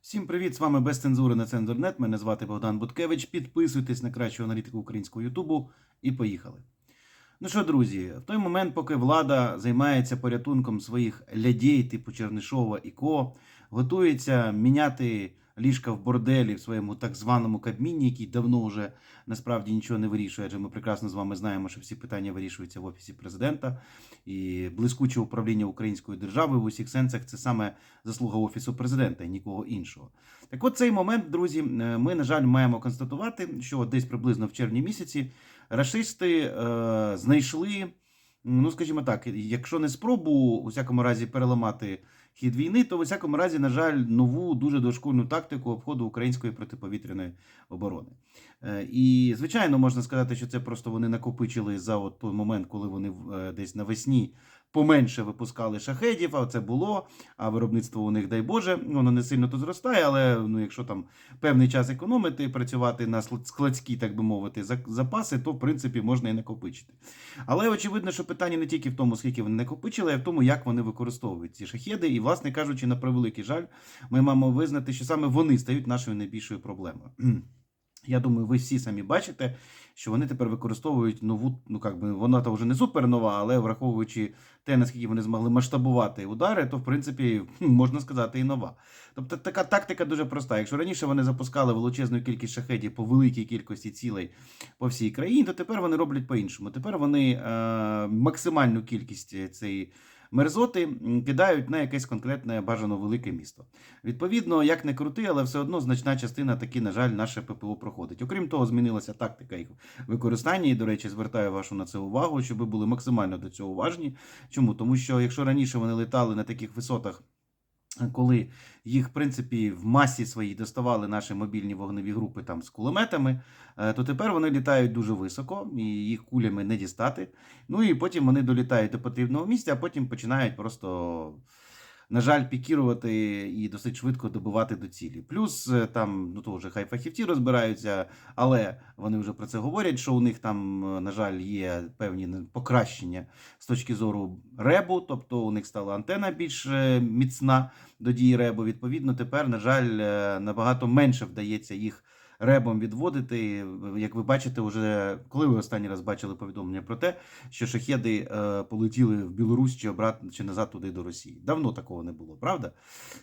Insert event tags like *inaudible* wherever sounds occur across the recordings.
Всім привіт! З вами без цензури на Цензорнет. Мене звати Богдан Буткевич. Підписуйтесь на кращу аналітику українського Ютубу і поїхали. Ну що, друзі, в той момент, поки влада займається порятунком своїх лядей, типу Чернишова і Ко, готується міняти ліжка в борделі в своєму так званому Кабміні, який давно вже насправді нічого не вирішує, адже ми прекрасно з вами знаємо, що всі питання вирішуються в офісі президента і блискуче управління українською державою в усіх сенсах це саме заслуга офісу президента і нікого іншого. Так, от цей момент, друзі, е, ми на жаль маємо констатувати, що десь приблизно в червні місяці рашисти е, знайшли. Ну, скажімо так, якщо не спробу у всякому разі переламати хід війни, то в усякому разі, на жаль, нову дуже дошкульну тактику обходу української протиповітряної оборони. Е, І звичайно, можна сказати, що це просто вони накопичили за от той момент, коли вони е, десь навесні поменше випускали шахедів, а це було. А виробництво у них, дай Боже, воно не сильно то зростає, але ну, якщо там певний час економити, працювати на склад- складські, так би мовити, запаси, то в принципі можна і накопичити. Але очевидно, що питання не тільки в тому, скільки вони накопичили, а в тому, як вони використовують ці шахеди. І, власне кажучи, на превеликий жаль, ми маємо визнати, що саме вони стають нашою найбільшою проблемою. Я думаю, ви всі самі бачите, що вони тепер використовують нову, ну як би вона то вже не супернова, але враховуючи те, наскільки вони змогли масштабувати удари, то в принципі можна сказати і нова. Тобто така тактика дуже проста. Якщо раніше вони запускали величезну кількість шахедів по великій кількості цілей по всій країні, то тепер вони роблять по-іншому. Тепер вони е, максимальну кількість цієї мерзоти кидають на якесь конкретне бажано велике місто. Відповідно, як не крути, але все одно значна частина таки, на жаль, наше ППО проходить. Окрім того, змінилася тактика їх використання. І, до речі, звертаю вашу на це увагу, щоб ви були максимально до цього уважні. Чому? Тому що якщо раніше вони летали на таких висотах. Коли їх, в принципі, в масі своїй доставали наші мобільні вогневі групи там з кулеметами, е, то тепер вони літають дуже високо і їх кулями не дістати. Ну і потім вони долітають до потрібного місця, а потім починають просто, на жаль, пікірувати і досить швидко добивати до цілі. Плюс е, там, ну то вже хай фахівці розбираються, але вони вже про це говорять, що у них там, е, на жаль, є певні покращення з точки зору ребу, тобто у них стала антена більш е, міцна до дії ребу. Відповідно, тепер, на жаль, набагато менше вдається їх ребом відводити. Як ви бачите, уже коли ви останній раз бачили повідомлення про те, що шахеди е, полетіли в Білорусь чи обратно чи назад туди до Росії. Давно такого не було, правда?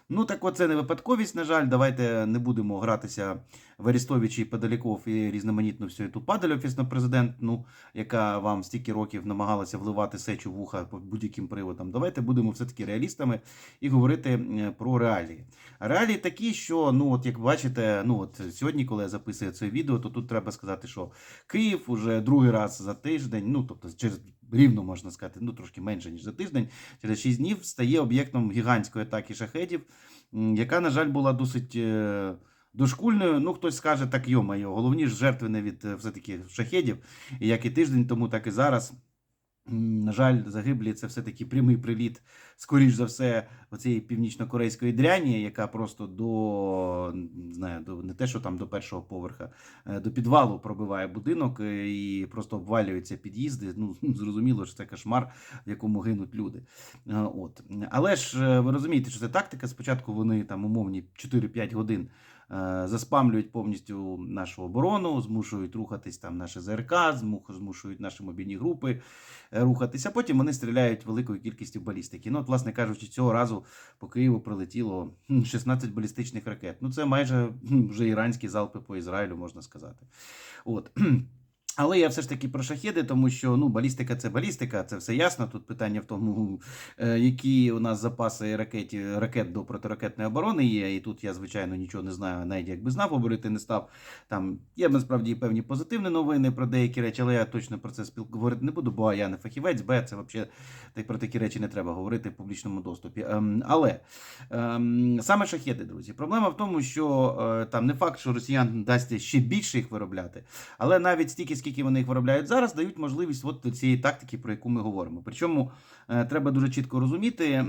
Ну так оце не випадковість, на жаль. Давайте не будемо гратися в Арістовичі і Подаліков і різноманітну всю ту падаль офісно президентну, яка вам стільки років намагалася вливати сечу в вуха по будь-яким приводам. Давайте будемо все-таки реалістами і говорити е, про реалії. Реалії такі, що ну от як бачите, ну от сьогодні, коли я записую це відео, то тут треба сказати, що Київ уже другий раз за тиждень, ну тобто через рівно можна сказати, ну трошки менше ніж за тиждень, через 6 днів стає об'єктом гігантської атаки шахедів, яка, на жаль, була досить. Дошкульною, ну хтось скаже так, йо-моє, головні ж жертви не від е, все-таки шахедів, як і тиждень тому, так і зараз. На жаль, загиблі це все-таки прямий приліт, скоріш за все, оцієї північно-корейської дряні, яка просто до не знаю, до не те, що там до першого поверха, е, до підвалу пробиває будинок е, і просто обвалюються під'їзди. Ну *laughs* зрозуміло, що це кошмар, в якому гинуть люди. От, але ж ви розумієте, що це тактика. Спочатку вони там умовні 4-5 годин заспамлюють повністю нашу оборону, змушують рухатись там наше ЗРК, змушують наші мобільні групи е, рухатися. Потім вони стріляють великою кількістю балістики. Ну, от, власне кажучи, цього разу по Києву прилетіло 16 балістичних ракет. Ну, це майже вже іранські залпи по Ізраїлю, можна сказати. От. Але я все ж таки про шахеди, тому що ну, балістика це балістика, це все ясно. Тут питання в тому, е, які у нас запаси ракеті, ракет до протиракетної оборони є. І тут я, звичайно, нічого не знаю, навіть якби знав, говорити не став. Там є насправді певні позитивні новини про деякі речі, але я точно про це спіл... говорити не буду, бо я не фахівець, б це взагалі так про такі речі не треба говорити в публічному доступі. Ем, але ем, саме шахеди, друзі, проблема в тому, що е, там не факт, що росіян дасть ще більше їх виробляти. Але навіть стільки, скільки вони їх виробляють зараз, дають можливість от цієї тактики, про яку ми говоримо. Причому е, треба дуже чітко розуміти,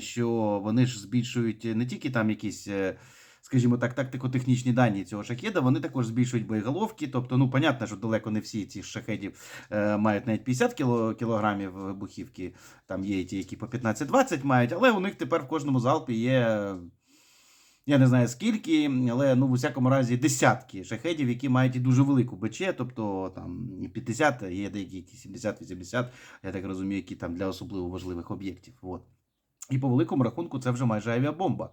що вони ж збільшують не тільки там якісь. е, Скажімо так, тактико-технічні дані цього шахеда, вони також збільшують боєголовки. Тобто, ну, понятно, що далеко не всі ці шахедів е, мають навіть 50 кіло, кілограмів вибухівки. Там є ті, які по 15-20 мають, але у них тепер в кожному залпі є Я не знаю скільки, але ну в усякому разі десятки шахедів, які мають і дуже велику БЧ, тобто там і 50, є деякі які 70-80, я так розумію, які там для особливо важливих об'єктів. От. І по великому рахунку це вже майже авіабомба.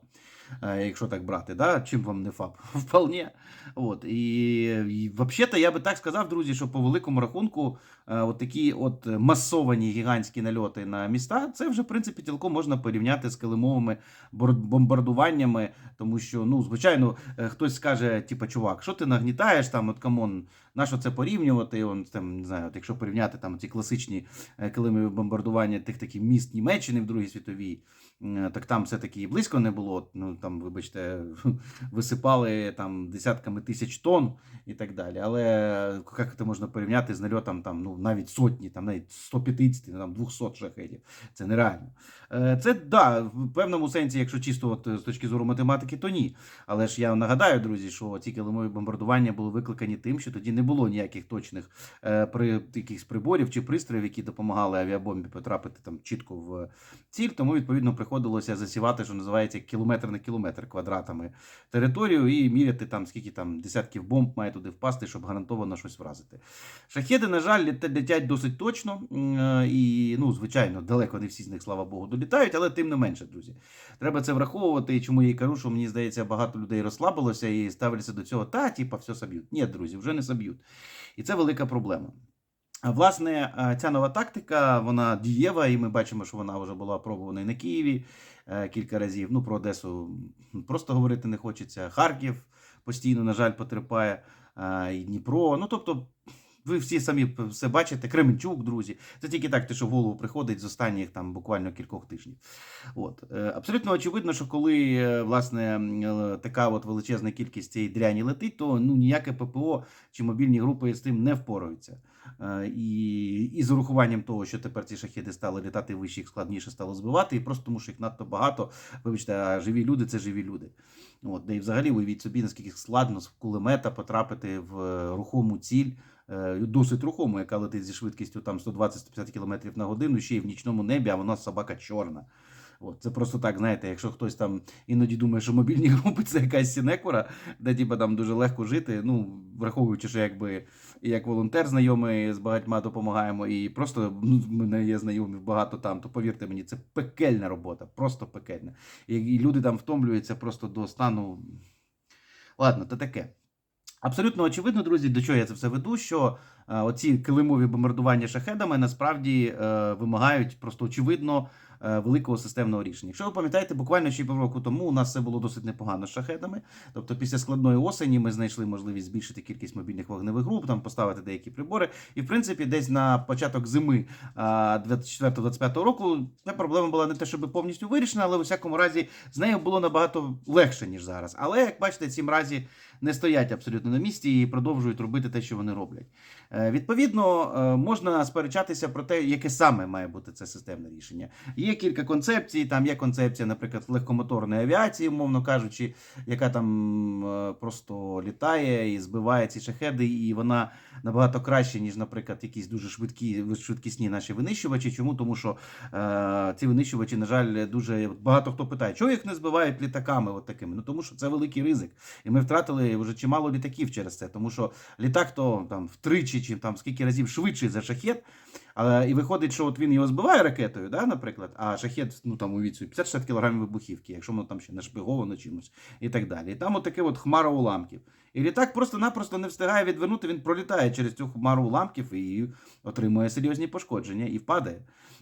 е, Якщо так брати, да? чим вам не ФАП? *laughs* Вполне. От. І, і взагалі-то я би так сказав, друзі, що по великому рахунку, е, от такі от масовані гігантські нальоти на міста, це вже в принципі цілком можна порівняти з килимовими бомбардуваннями, тому що, ну, звичайно, е, хтось скаже, типа, чувак, що ти нагнітаєш там, от камон, на що це порівнювати? Он, там, не знаю, от якщо порівняти там ці класичні килимові бомбардування тих таких міст Німеччини в Другій світовій, так там все-таки і близько не було. Ну там, вибачте, *laughs* висипали там десятками тисяч тонн і так далі. Але як це можна порівняти з нальотом там, ну навіть сотні, там навіть 150, ну, там 200 шахедів. Це нереально. Е, Це да, в певному сенсі, якщо чисто от, е, з точки зору математики, то ні. Але ж я нагадаю, друзі, що ці килимові бомбардування були викликані тим, що тоді не було ніяких точних е, при якихось приборів чи пристроїв, які допомагали авіабомбі потрапити там чітко в ціль. Тому відповідно приходилося засівати, що називається кілометр на кілометр квадратами територію і міряти там скільки там десятків бомб має туди впасти, щоб гарантовано щось вразити. Шахеди, на жаль, летять досить точно, е, і ну, звичайно, далеко не всі з них, слава Богу, долітають, але тим не менше, друзі. Треба це враховувати. І чому я й кажу, що мені здається, багато людей розслабилося і ставляться до цього, та, типа, все соб'ють. Ні, друзі, вже не соб'ють. І це велика проблема. Власне, ця нова тактика, вона дієва, і ми бачимо, що вона вже була пробувана і на Києві е, кілька разів. Ну, про Одесу просто говорити не хочеться. Харків постійно, на жаль, потерпає, а, і Дніпро. Ну, тобто, ви всі самі все бачите. Кременчук, друзі. Це тільки так, те, що в голову приходить з останніх там буквально кількох тижнів. От. Е, Абсолютно очевидно, що коли е, власне е, така от величезна кількість цієї дряні летить, то ну ніяке ППО чи мобільні групи з тим не впораються. Е, І, і з урахуванням того, що тепер ці шахеди стали літати вище, їх складніше стало збивати, і просто тому, що їх надто багато. Вибачте, а живі люди це живі люди. От, і взагалі уявіть собі, наскільки складно з кулемета потрапити в е, рухому ціль, е, досить рухому, яка летить зі швидкістю там 120-150 км на годину, ще й в нічному небі, а вона собака чорна. От, це просто так, знаєте, якщо хтось там іноді думає, що мобільні *laughs* групи це якась сінекура, де типа там дуже легко жити. Ну, враховуючи, що якби як волонтер знайомий з багатьма допомагаємо, і просто ну, мене є знайомі багато там, то повірте мені, це пекельна робота, просто пекельна. І, люди там втомлюються просто до стану. Ладно, то таке. Абсолютно очевидно, друзі, до чого я це все веду, що е, оці килимові бомбардування шахедами насправді е, вимагають просто очевидно великого системного рішення. Якщо ви пам'ятаєте, буквально ще півроку тому у нас все було досить непогано з шахедами. Тобто, після складної осені ми знайшли можливість збільшити кількість мобільних вогневих груп, там поставити деякі прибори. І в принципі, десь на початок зими е, 24-25 року ця проблема була не те, щоб повністю вирішена, але в усякому разі з нею було набагато легше ніж зараз. Але як бачите, ці мразі не стоять абсолютно на місці і продовжують робити те, що вони роблять. Е, Відповідно, е, можна сперечатися про те, яке саме має бути це системне рішення. Є кілька концепцій. Там є концепція, наприклад, легкомоторної авіації, умовно кажучи, яка там е, просто літає і збиває ці шахеди, і вона набагато краще, ніж, наприклад, якісь дуже швидкі швидкісні наші винищувачі. Чому? Тому що е, ці винищувачі, на жаль, дуже багато хто питає, чого їх не збивають літаками, от такими? Ну тому що це великий ризик. І ми втратили вже чимало літаків через це, тому що літак то там втричі чи там скільки разів швидший за шахет. Але і виходить, що от він його збиває ракетою, да, наприклад, а шахет, ну там у віцю 50-60 кг вибухівки, якщо воно там ще нашпиговано чимось і так далі. І там отаке от хмара уламків. І літак просто-напросто не встигає відвернути, він пролітає через цю хмару уламків і отримує серйозні пошкодження і впадає.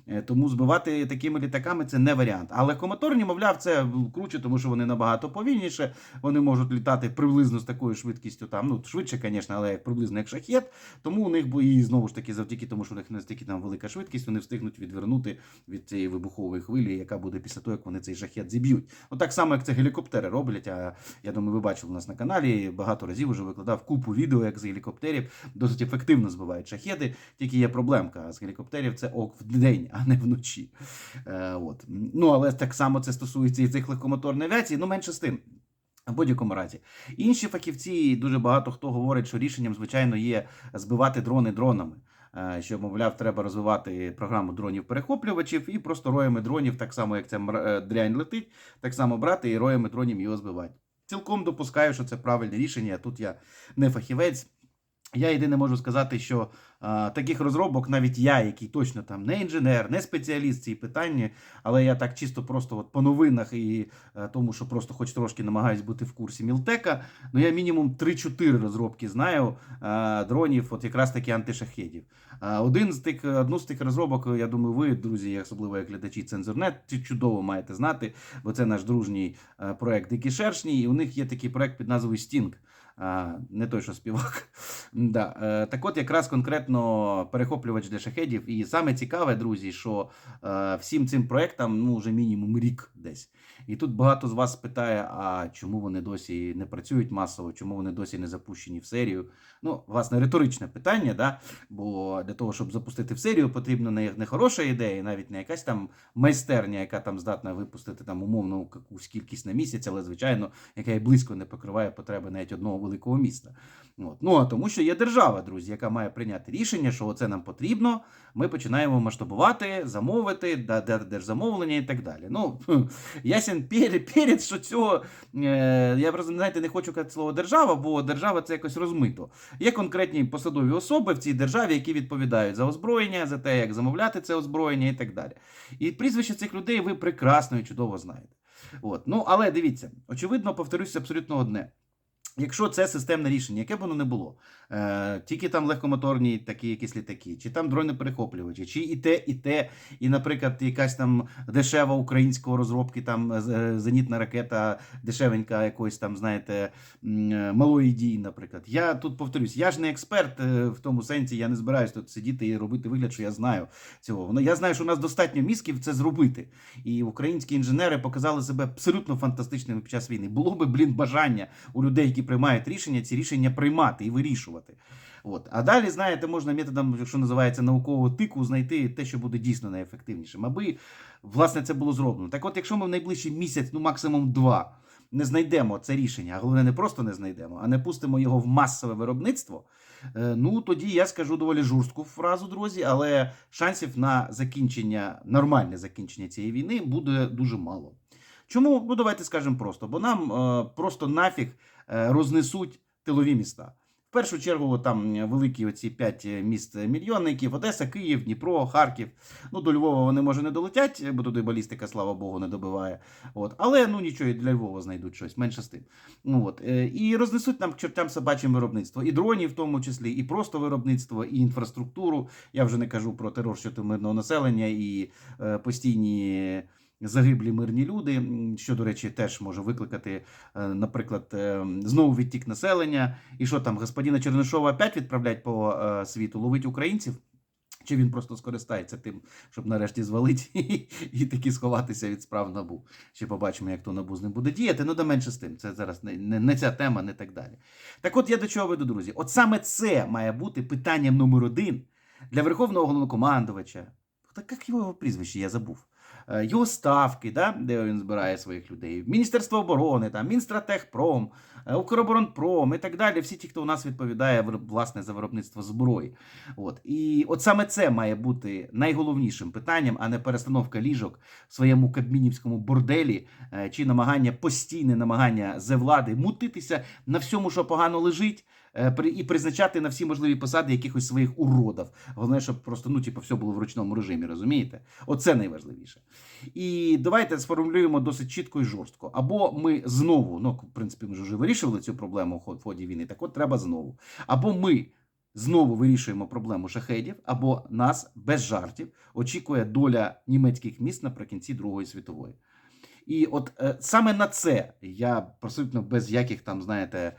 Е, Тому збивати такими літаками це не варіант. А легкомоторні, мовляв, це круче, тому що вони набагато повільніше. Вони можуть літати приблизно з такою швидкістю, там ну швидше, звісно, але як приблизно як шахет. Тому у них і знову ж таки, завдяки тому, що у них настільки там велика швидкість, вони встигнуть відвернути від цієї вибухової хвилі, яка буде після того, як вони цей шахет зіб'ють. Ну так само, як це гелікоптери роблять. А я думаю, ви бачили у нас на каналі. Багато разів вже викладав купу відео, як з гелікоптерів досить ефективно збивають шахеди. Тільки є проблемка з гелікоптерів це ок в день, а не вночі. Е, от. Ну але так само це стосується і цих легкомоторної авіації, ну менше з тим. В будь-якому разі. Інші фахівці, дуже багато хто говорить, що рішенням, звичайно, є збивати дрони дронами. Е, Що, мовляв, треба розвивати програму дронів-перехоплювачів і просто роями дронів, так само як ця е, дрянь летить, так само брати і роями дронів його збивати. цілком допускаю, що це правильне рішення. Тут я не фахівець. Я єдине можу сказати, що а, таких розробок, навіть я, який точно там не інженер, не спеціаліст цій питанні, але я так чисто просто от по новинах і е, тому, що просто хоч трошки намагаюсь бути в курсі Мілтека, ну я мінімум 3-4 розробки знаю е, дронів, от якраз таки антишахедів. Е, один з тих, одну з тих розробок, я думаю, ви, друзі, особливо як глядачі Цензорнет, чудово маєте знати, бо це наш дружній проект Дикі Шершні, і у них є такий проект під назвою Sting. Не той, що співак. да. е, так от якраз конкретно перехоплювач для шахедів. І саме цікаве, друзі, що е, всім цим проектам ну, вже мінімум рік десь. І тут багато з вас питає, а чому вони досі не працюють масово, чому вони досі не запущені в серію. Ну, власне, риторичне питання, да? бо для того, щоб запустити в серію, потрібна не, хороша ідея, навіть не якась там майстерня, яка там здатна випустити там умовну якусь кількість на місяць, але звичайно, яка і близько не покриває потреби навіть одного великого міста. От. Ну а тому, що є держава, друзі, яка має прийняти рішення, що оце нам потрібно. Ми починаємо масштабувати, замовити, держзамовлення і так далі. Ну *laughs* ясен перед, що цього е, я знаєте, не хочу казати слово держава, бо держава це якось розмито. Є конкретні посадові особи в цій державі, які відповідають за озброєння, за те, як замовляти це озброєння і так далі. І прізвище цих людей ви прекрасно і чудово знаєте. От. Ну, але дивіться, очевидно, повторюся абсолютно одне. Якщо це системне рішення, яке б воно не було, е, тільки там легкомоторні такі якісь літаки, чи там дрони перехоплювачі, чи і те, і те, і, наприклад, якась там дешева українського розробки, там е, зенітна ракета, дешевенька якоїсь там, знаєте, е, малої дії, наприклад. Я тут повторюсь, я ж не експерт е, в тому сенсі, я не збираюсь тут сидіти і робити вигляд, що я знаю цього. Я знаю, що у нас достатньо мізків це зробити. І українські інженери показали себе абсолютно фантастичними під час війни. Було би, блін, бажання у людей, які приймають рішення, ці рішення приймати і вирішувати. От. А далі, знаєте, можна методом, що називається наукового тику, знайти те, що буде дійсно найефективнішим, аби власне це було зроблено. Так от, якщо ми в найближчий місяць, ну максимум два, не знайдемо це рішення, а головне, не просто не знайдемо, а не пустимо його в масове виробництво. е, Ну тоді я скажу доволі жорстку фразу, друзі, але шансів на закінчення, нормальне закінчення цієї війни буде дуже мало. Чому? Ну давайте скажемо просто, бо нам е, просто нафіг рознесуть тилові міста. В першу чергу там е, великі оці п'ять міст мільйонників: Одеса, Київ, Дніпро, Харків. Ну до Львова вони може не долетять, бо туди балістика, слава Богу, не добиває. От, але ну нічого і для Львова знайдуть щось, менше з тим. Ну от е, і рознесуть нам чортям собачим виробництво, і дронів, в тому числі, і просто виробництво, і інфраструктуру. Я вже не кажу про терор щодо мирного населення і е, постійні. Загиблі мирні люди, що, до речі, теж може викликати, е, наприклад, е, знову відтік населення. І що там, господина Чернишова опять відправлять по е, світу, ловить українців? Чи він просто скористається тим, щоб нарешті звалити *laughs* і таки сховатися від справ набу? Ще побачимо, як то набу з ним буде діяти. Ну, да менше з тим. Це зараз не, не, не ця тема, не так далі. Так от я до чого веду, друзі. От саме це має бути питанням номер один для Верховного головнокомандувача. Так як його прізвище я забув. Е, Його ставки, да, де він збирає своїх людей, Міністерство оборони, там, Мінстратехпром, е, Укроборонпром і так далі. Всі ті, хто у нас відповідає власне за виробництво зброї. От. І от саме це має бути найголовнішим питанням, а не перестановка ліжок в своєму кабмінівському борделі е, чи намагання постійне намагання зе влади мутитися на всьому, що погано лежить. Е, І призначати на всі можливі посади якихось своїх уродів. Головне, щоб просто ну, типу, все було в ручному режимі, розумієте? Оце найважливіше. І давайте сформулюємо досить чітко і жорстко. Або ми знову, ну, в принципі, ми вже вирішували цю проблему в ході війни, так от треба знову. Або ми знову вирішуємо проблему шахедів, або нас без жартів очікує доля німецьких міст наприкінці Другої світової. І от е, саме на це я абсолютно без яких там, знаєте,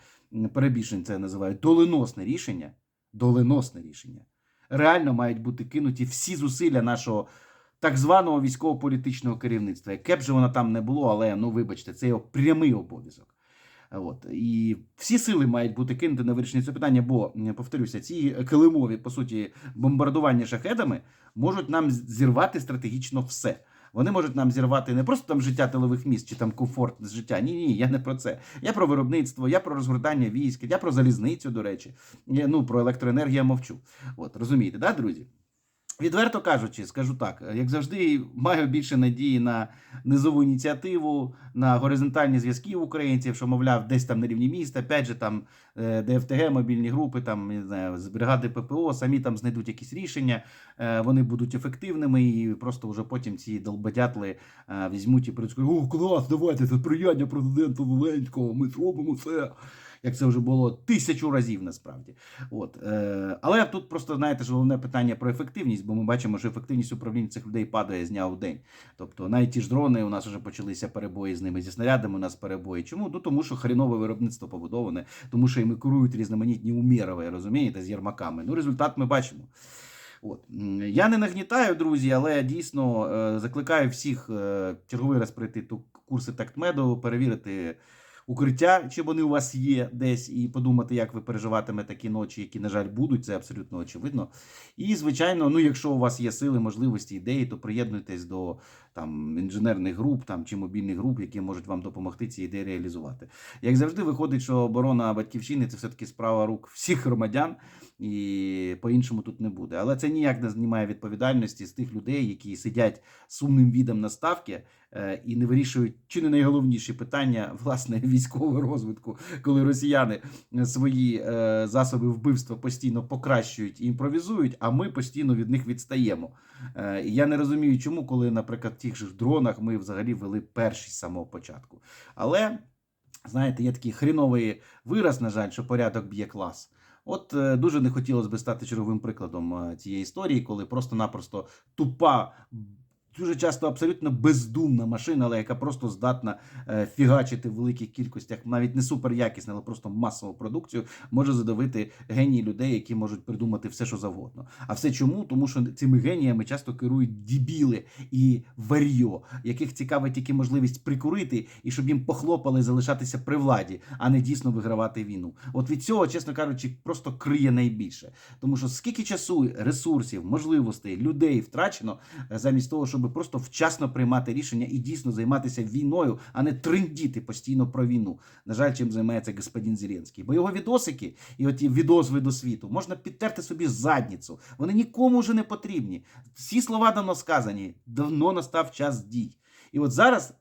перебільшень це називаю доленосне рішення. Доленосне рішення. Реально мають бути кинуті всі зусилля нашого так званого військово-політичного керівництва. Яке б же воно там не було, але ну вибачте, це його прямий обов'язок. От і всі сили мають бути кинуті на вирішення цього питання, бо повторюся, ці килимові по суті бомбардування шахедами можуть нам зірвати стратегічно все. Вони можуть нам зірвати не просто там життя тилових міст чи там комфорт з життя. Ні, ні, я не про це. Я про виробництво, я про розгортання військ, я про залізницю, до речі. Я, ну про електроенергію мовчу. От розумієте, да, друзі? Відверто кажучи, скажу так, як завжди, маю більше надії на низову ініціативу, на горизонтальні зв'язки українців, що, мовляв, десь там на рівні міста, опять же, там е, ДФТГ, мобільні групи, там не знаю, з бригади ППО, самі там знайдуть якісь рішення, е, вони будуть ефективними, і просто вже потім ці долбодятли е, візьмуть і скажуть, о, клас, давайте це сприяння президента Зеленського, ми зробимо це. Як це вже було тисячу разів насправді. От. Е, але тут просто знаєте ж головне питання про ефективність, бо ми бачимо, що ефективність управління цих людей падає з дня в день. Тобто навіть ті ж дрони у нас вже почалися перебої з ними зі снарядами. У нас перебої. Чому? Ну тому що хрінове виробництво побудоване, тому що іми керують різноманітні умірови, розумієте, з єрмаками. Ну, результат ми бачимо. От я не нагнітаю, друзі, але дійсно е, закликаю всіх е, черговий раз пройти ту курси тактмеду, перевірити укриття, чи вони у вас є десь, і подумати, як ви переживатимете такі ночі, які, на жаль, будуть, це абсолютно очевидно. І, звичайно, ну, якщо у вас є сили, можливості, ідеї, то приєднуйтесь до там інженерних груп там чи мобільних груп, які можуть вам допомогти ці ідеї реалізувати. Як завжди, виходить, що оборона батьківщини це все-таки справа рук всіх громадян, і по-іншому тут не буде. Але це ніяк не знімає відповідальності з тих людей, які сидять сумним відом на ставки і не вирішують чи не найголовніші питання власне *laughs* військового розвитку, коли росіяни свої е, засоби вбивства постійно покращують і імпровізують, а ми постійно від них відстаємо. Е, я не розумію, чому, коли, наприклад, в тих же дронах ми взагалі вели перші з самого початку. Але знаєте, є такий хріновий вираз, на жаль, що порядок б'є клас. От е, дуже не хотілося би стати черговим прикладом е, цієї історії, коли просто-напросто тупа, дуже часто абсолютно бездумна машина, але яка просто здатна е, фігачити в великих кількостях, навіть не суперякісну, але просто масову продукцію, може задавити генії людей, які можуть придумати все, що завгодно. А все чому? Тому що цими геніями часто керують дібіли і варьо, яких цікавить тільки можливість прикурити і щоб їм похлопали залишатися при владі, а не дійсно вигравати війну. От від цього, чесно кажучи, просто криє найбільше. Тому що скільки часу, ресурсів, можливостей, людей втрачено е, замість того, щоб просто вчасно приймати рішення і дійсно займатися війною, а не триндіти постійно про війну. На жаль, чим займається господин Зеленський. Бо його відосики і оті відозви до світу можна підтерти собі задницю. Вони нікому вже не потрібні. Всі слова давно сказані. Давно настав час дій. І от зараз.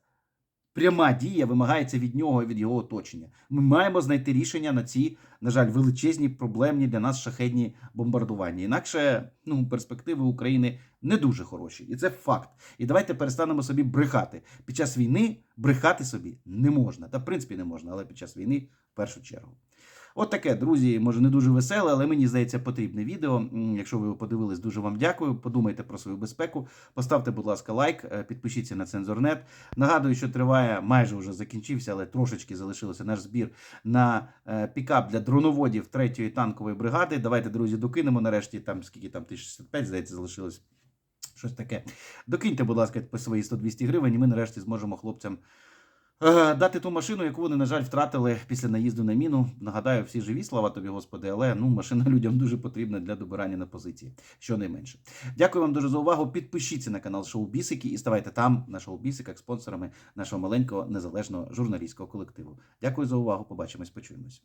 Пряма дія вимагається від нього і від його оточення. Ми маємо знайти рішення на ці, на жаль, величезні проблемні для нас шахедні бомбардування. Інакше ну, перспективи України не дуже хороші, і це факт. І давайте перестанемо собі брехати. Під час війни брехати собі не можна. Та в принципі не можна, але під час війни в першу чергу. От таке, друзі, може не дуже веселе, але мені здається потрібне відео. Якщо ви його подивились, дуже вам дякую. Подумайте про свою безпеку. Поставте, будь ласка, лайк, е, підпишіться на Цензорнет. Нагадую, що триває майже вже закінчився, але трошечки залишилося наш збір на е, пікап для дроноводів 3-ї танкової бригади. Давайте, друзі, докинемо нарешті там скільки там 1065, здається, залишилось. Щось таке. Докиньте, будь ласка, по свої 100-200 гривень, і ми нарешті зможемо хлопцям дати ту машину, яку вони, на жаль, втратили після наїзду на міну. Нагадаю, всі живі, слава тобі, Господи, але ну, машина *laughs* людям дуже потрібна для добирання на позиції, щонайменше. Дякую вам дуже за увагу. Підпишіться на канал Шоу Бісики і ставайте там на шоу Бісиках спонсорами нашого маленького незалежного журналістського колективу. Дякую за увагу. Побачимось, почуємось.